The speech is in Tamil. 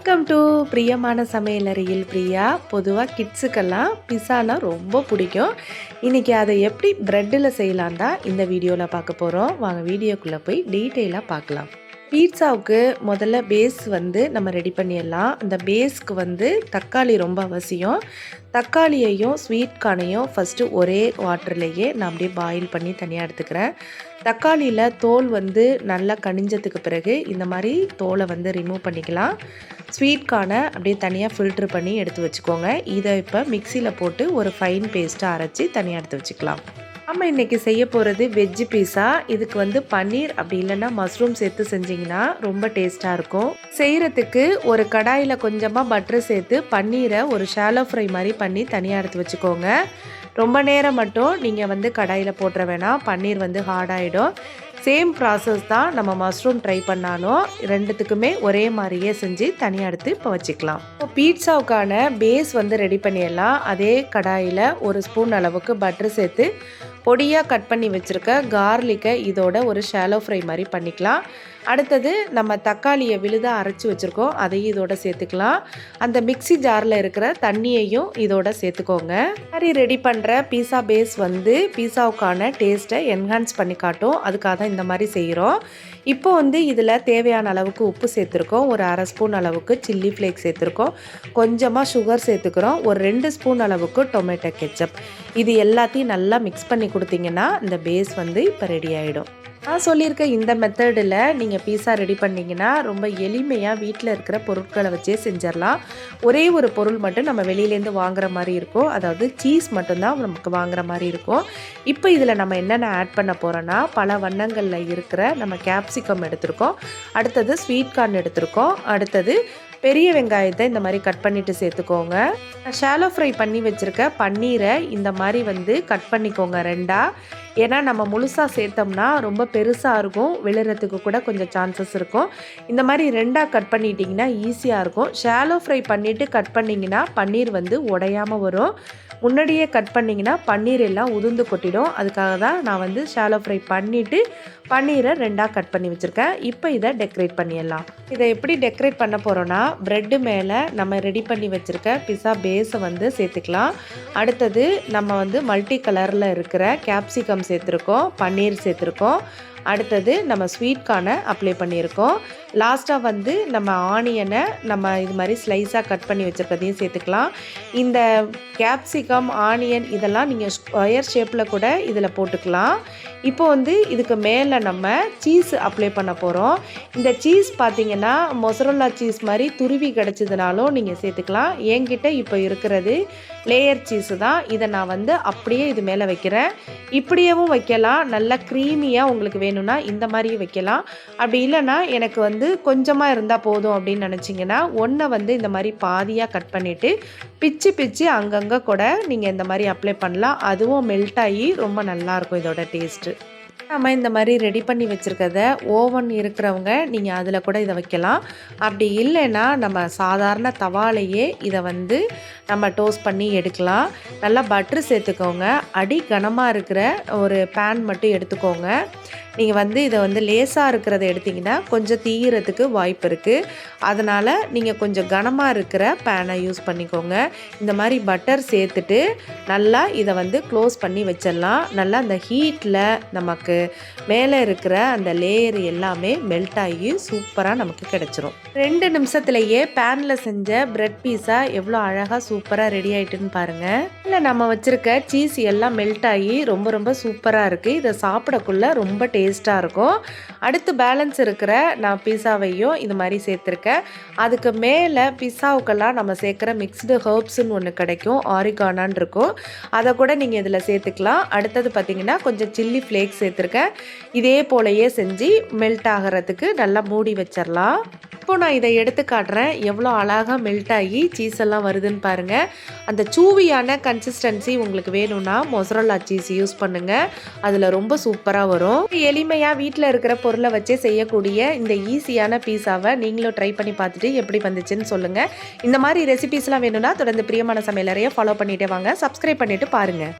வெல்கம் டு பிரியமான சமையலறையில் பிரியா. பொதுவாக கிட்ஸுக்கெல்லாம் பிஸானா ரொம்ப பிடிக்கும். இன்றைக்கி அதை எப்படி ப்ரெட்டில் செய்யலான் தான் இந்த வீடியோவில் பார்க்க போகிறோம் வாங்க வீடியோக்குள்ளே போய் டீட்டெயிலாக பார்க்கலாம். பீட்சாவுக்கு முதல்ல பேஸ் வந்து நம்ம ரெடி பண்ணிடலாம். அந்த பேஸ்க்கு வந்து தக்காளி ரொம்ப அவசியம். தக்காளியையும் ஸ்வீட் கார்னையும் ஃபஸ்ட்டு ஒரே வாட்டர்லேயே நான் அப்படியே பாயில் பண்ணி தனியாக எடுத்துக்கிறேன். தக்காளியில் தோல் வந்து நல்லா கனிஞ்சதுக்கு பிறகு இந்த மாதிரி தோலை வந்து ரிமூவ் பண்ணிக்கலாம். ஸ்வீட் கார்னை அப்படியே தனியாக ஃபில்ட்ரு பண்ணி எடுத்து வச்சுக்கோங்க. இதை இப்போ மிக்சியில் போட்டு ஒரு ஃபைன் பேஸ்ட்டாக அரைச்சி தனியாக எடுத்து வச்சுக்கலாம். நம்ம இன்றைக்கி செய்ய போகிறது வெஜ்ஜு பீஸா இதுக்கு வந்து பன்னீர் அப்படி இல்லைன்னா மஷ்ரூம் சேர்த்து செஞ்சிங்கன்னா ரொம்ப டேஸ்ட்டாக இருக்கும். செய்கிறதுக்கு ஒரு கடாயில் கொஞ்சமாக பட்டர் சேர்த்து பன்னீரை ஒரு ஷாலோ ஃப்ரை மாதிரி பண்ணி தனியாக எடுத்து வச்சுக்கோங்க. ரொம்ப நேரம் மட்டும் நீங்கள் வந்து கடாயில் போட்டுற வேணாம். பன்னீர் வந்து ஹார்டாகிடும் சேம் ப்ராசஸ் தான் நம்ம மஷ்ரூம் ட்ரை பண்ணாலும் ரெண்டுத்துக்குமே ஒரே மாதிரியே செஞ்சு தனியாக எடுத்து இப்போ வச்சுக்கலாம். இப்போ பீட்சாவுக்கான பேஸ் வந்து ரெடி பண்ணிடலாம். அதே கடாயில் ஒரு ஸ்பூன் அளவுக்கு பட்டர் சேர்த்து பொடியாக கட் பண்ணி வச்சுருக்க கார்லிக்கை இதோட ஒரு ஷாலோ ஃப்ரை மாதிரி பண்ணிக்கலாம். அடுத்தது நம்ம தக்காளியை விழுதாக அரைச்சி வச்சுருக்கோம். அதையும் இதோட சேர்த்துக்கலாம். அந்த மிக்சி ஜாரில் இருக்கிற தண்ணியையும் இதோட சேர்த்துக்கோங்க. மாதிரி ரெடி பண்ணுற பீஸா பேஸ் வந்து பீஸாவுக்கான டேஸ்ட்டை என்ஹான்ஸ் பண்ணி காட்டும். அதுக்காக தான் இந்த மாதிரி செய்கிறோம் இப்போ வந்து இதில் தேவையான அளவுக்கு உப்பு சேர்த்துருக்கோம். ஒரு அரை ஸ்பூன் அளவுக்கு சில்லி ஃப்ளேக் சேர்த்துருக்கோம். கொஞ்சமாக சுகர் சேர்த்துக்கிறோம். ஒரு ரெண்டு ஸ்பூன் அளவுக்கு டொமேட்டோ கெச்சப் இது எல்லாத்தையும் நல்லா மிக்ஸ் பண்ணி கொடுத்தீங்கன்னா இந்த பேஸ் வந்து இப்போ ரெடி ஆகிடும் நான் சொல்லியிருக்க இந்த மெத்தடில் நீங்கள் பீஸா ரெடி பண்ணிங்கன்னா ரொம்ப எளிமையாக வீட்டில் இருக்கிற பொருட்களை வச்சே செஞ்சிடலாம் ஒரே ஒரு பொருள் மட்டும் நம்ம வெளியிலேருந்து வாங்குற மாதிரி இருக்கும். அதாவது சீஸ் மட்டும்தான் நமக்கு வாங்குற மாதிரி இருக்கும். இப்போ இதில் நம்ம என்னென்ன ஆட் பண்ண போகிறோன்னா பல வண்ணங்களில் இருக்கிற நம்ம கேப்சிகம் எடுத்திருக்கோம். அடுத்தது ஸ்வீட் கார்ன் எடுத்திருக்கோம். அடுத்தது பெரிய வெங்காயத்தை இந்த மாதிரி கட் பண்ணிவிட்டு சேர்த்துக்கோங்க. ஷாலோ ஃப்ரை பண்ணி வச்சுருக்க பன்னீரை இந்த மாதிரி வந்து கட் பண்ணிக்கோங்க ரெண்டாக ஏன்னா நம்ம முழுசாக சேர்த்தோம்னா ரொம்ப பெருசாக இருக்கும். விழுறதுக்கு கூட கொஞ்சம் சான்சஸ் இருக்கும். இந்த மாதிரி ரெண்டாக கட் பண்ணிட்டிங்கன்னா ஈஸியாக இருக்கும். ஷாலோ ஃப்ரை பண்ணிவிட்டு கட் பண்ணிங்கன்னா பன்னீர் வந்து உடையாமல் வரும். முன்னாடியே கட் பண்ணிங்கன்னா பன்னீர் எல்லாம் உதிர்ந்து கொட்டிடும். அதுக்காக தான் நான் வந்து ஷாலோ ஃப்ரை பண்ணிவிட்டு பன்னீரை ரெண்டாக கட் பண்ணி வச்சுருக்கேன். இப்போ இதை டெக்கரேட் பண்ணிடலாம். இதை எப்படி டெக்கரேட் பண்ண போகிறோன்னா ப்ரெட்டு மேலே நம்ம ரெடி பண்ணி வச்சுருக்க பிஸா பேஸை வந்து சேர்த்துக்கலாம். அடுத்தது நம்ம வந்து மல்டி கலரில் இருக்கிற கேப்சிகம் சேர்த்துருக்கோம் பன்னீர் சேர்த்துருக்கோம். அடுத்தது நம்ம ஸ்வீட் கார்னை அப்ளை பண்ணியிருக்கோம். லாஸ்ட்டாக வந்து நம்ம ஆனியனை நம்ம இது மாதிரி ஸ்லைஸாக கட் பண்ணி வச்சுருக்கதையும் சேர்த்துக்கலாம். இந்த கேப்சிகம் ஆனியன் இதெல்லாம் நீங்கள் ஸ்கொயர் ஷேப்பில் கூட இதில் போட்டுக்கலாம். இப்போ வந்து இதுக்கு மேலே நம்ம சீஸ் அப்ளை பண்ண போகிறோம் இந்த சீஸ் பார்த்தீங்கன்னா மொசரோல்லா சீஸ் மாதிரி துருவி கிடச்சதுனாலும் நீங்கள் சேர்த்துக்கலாம். என்கிட்ட இப்போ இருக்கிறது லேயர் சீஸு தான். இதை நான் வந்து அப்படியே இது மேலே வைக்கிறேன். இப்படியேவும் வைக்கலாம். நல்லா க்ரீமியாக உங்களுக்கு வேணும்னா இந்த மாதிரியும் வைக்கலாம். அப்படி இல்லைன்னா எனக்கு வந்து கொஞ்சமாக இருந்தால் போதும் அப்படின்னு நினச்சிங்கன்னா ஒன்றை வந்து இந்த மாதிரி பாதியாக கட் பண்ணிவிட்டு பிச்சு பிச்சு அங்கங்கே கூட நீங்கள் இந்த மாதிரி அப்ளை பண்ணலாம். அதுவும் மெல்ட் ஆகி ரொம்ப நல்லாயிருக்கும் இதோட டேஸ்ட்டு நம்ம இந்த மாதிரி ரெடி பண்ணி வச்சுருக்கத ஓவன் இருக்கிறவங்க நீங்கள் அதில் கூட இதை வைக்கலாம். அப்படி இல்லைன்னா நம்ம சாதாரண தவாலையே இதை வந்து நம்ம டோஸ்ட் பண்ணி எடுக்கலாம். நல்லா பட்ரு சேர்த்துக்கோங்க. அடி கனமாக இருக்கிற ஒரு பேன் மட்டும் எடுத்துக்கோங்க. நீங்கள் வந்து இதை வந்து லேசாக இருக்கிறத எடுத்திங்கன்னா கொஞ்சம் தீயறதுக்கு வாய்ப்பு இருக்குது அதனால் நீங்கள் கொஞ்சம் கனமாக இருக்கிற பேனை யூஸ் பண்ணிக்கோங்க. இந்த மாதிரி பட்டர் சேர்த்துட்டு நல்லா இதை வந்து க்ளோஸ் பண்ணி வச்சிடலாம். நல்லா அந்த ஹீட்டில் நமக்கு மேலே இருக்கிற அந்த லேயர் எல்லாமே மெல்ட் ஆகி சூப்பராக நமக்கு கிடச்சிரும். ரெண்டு நிமிஷத்துலேயே பேனில் செஞ்ச பிரெட் பீஸா எவ்வளோ அழகாக சூப்பராக ரெடி ஆகிட்டுன்னு பாருங்கள் இல்லை நம்ம வச்சுருக்க சீஸ் எல்லாம் மெல்ட் ஆகி ரொம்ப ரொம்ப சூப்பராக இருக்குது இதை சாப்பிடக்குள்ள ரொம்ப டேஸ்ட் டேஸ்ட்டாக இருக்கும். அடுத்து பேலன்ஸ் இருக்கிற நான் பீஸாவையும் இது மாதிரி சேர்த்துருக்கேன். அதுக்கு மேலே பிஸாவுக்கெல்லாம் நம்ம சேர்க்குற மிக்ஸ்டு ஹர்ப்ஸ்னு ஒன்று கிடைக்கும். ஆரிகானான் இருக்கும். அதை கூட நீங்கள் இதில் சேர்த்துக்கலாம். அடுத்தது பார்த்திங்கன்னா கொஞ்சம் சில்லி ஃப்ளேக்ஸ் சேர்த்துருக்கேன். இதே போலையே செஞ்சு மெல்ட் ஆகிறதுக்கு நல்லா மூடி வச்சிடலாம் இப்போ நான் இதை எடுத்து காட்டுறேன். எவ்வளோ அழகாக மெல்ட் ஆகி சீஸ் எல்லாம் வருதுன்னு பாருங்கள் அந்த சூவியான கன்சிஸ்டன்சி உங்களுக்கு வேணும்னா மொசரல்லா சீஸ் யூஸ் பண்ணுங்கள் அதில் ரொம்ப சூப்பராக வரும். எளிமையாக வீட்டில் இருக்கிற பொருளை வச்சே செய்யக்கூடிய இந்த ஈஸியான பீஸாவை நீங்களும் ட்ரை பண்ணி பார்த்துட்டு எப்படி வந்துச்சுன்னு சொல்லுங்கள் இந்த மாதிரி ரெசிபீஸ்லாம் வேணும்னா தொடர்ந்து பிரியமான சமையலறையை ஃபாலோ பண்ணிகிட்டே வாங்க. சப்ஸ்கிரைப் பண்ணிவிட்டு பாருங்கள்